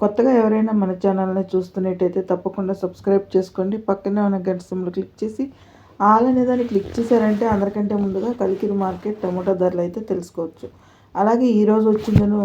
కొత్తగా ఎవరైనా మన ఛానల్ని చూస్తున్నట్టయితే తప్పకుండా సబ్స్క్రైబ్ చేసుకోండి. పక్కనే ఉన్న గంట సింబల్ క్లిక్ చేసి ఆల్ అనే దాన్ని క్లిక్ చేశారంటే అందరికంటే ముందుగా కలికిరి మార్కెట్ టమోటా ధరలు అయితే తెలుసుకోవచ్చు. అలాగే ఈరోజు వచ్చిందను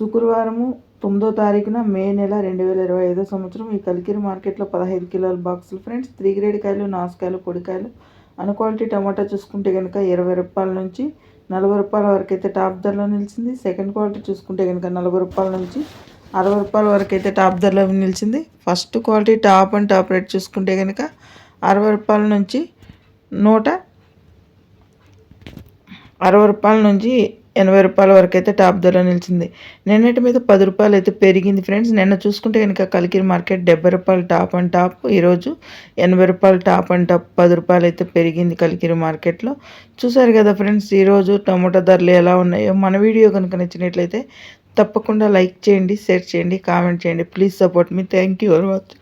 శుక్రవారము తొమ్మిదో తారీఖున మే నెల రెండు వేల ఇరవై ఐదో సంవత్సరం ఈ కలికిరి మార్కెట్లో పదహైదు కిలోల బాక్సులు. ఫ్రెండ్స్ త్రీ గ్రేడ్ కాయలు నాసుకాయలు పొడికాయలు అన్ క్వాలిటీ టమాటా చూసుకుంటే కనుక ఇరవై రూపాయల నుంచి నలభై రూపాయల వరకు అయితే టాప్ ధరలో నిలిచింది. సెకండ్ క్వాలిటీ చూసుకుంటే కనుక నలభై రూపాయల నుంచి అరవై రూపాయల వరకు అయితే టాప్ ధరలో నిలిచింది. First quality top and top rate చూసుకుంటే కనుక అరవై రూపాయల నుంచి నూట అరవై రూపాయల నుంచి ఎనభై రూపాయల వరకు అయితే టాప్ ధరలో నిలిచింది. నిన్నటి మీద పది రూపాయలు అయితే పెరిగింది ఫ్రెండ్స్. నిన్న చూసుకుంటే కనుక కలికిరి మార్కెట్ డెబ్బై రూపాయలు టాప్ అండ్ టాప్. ఈరోజు ఎనభై రూపాయలు టాప్ అండ్ టాప్ పది రూపాయలు అయితే పెరిగింది కలికిరి మార్కెట్లో. చూసారు కదా ఫ్రెండ్స్ ఈరోజు టమోటా ధరలు ఎలా ఉన్నాయో. మన వీడియో కనుక నచ్చినట్లయితే తప్పకుండా లైక్ చేయండి షేర్ చేయండి కామెంట్ చేయండి. ప్లీజ్ సపోర్ట్ మీ థ్యాంక్ యూ ఫర్ వాచింగ్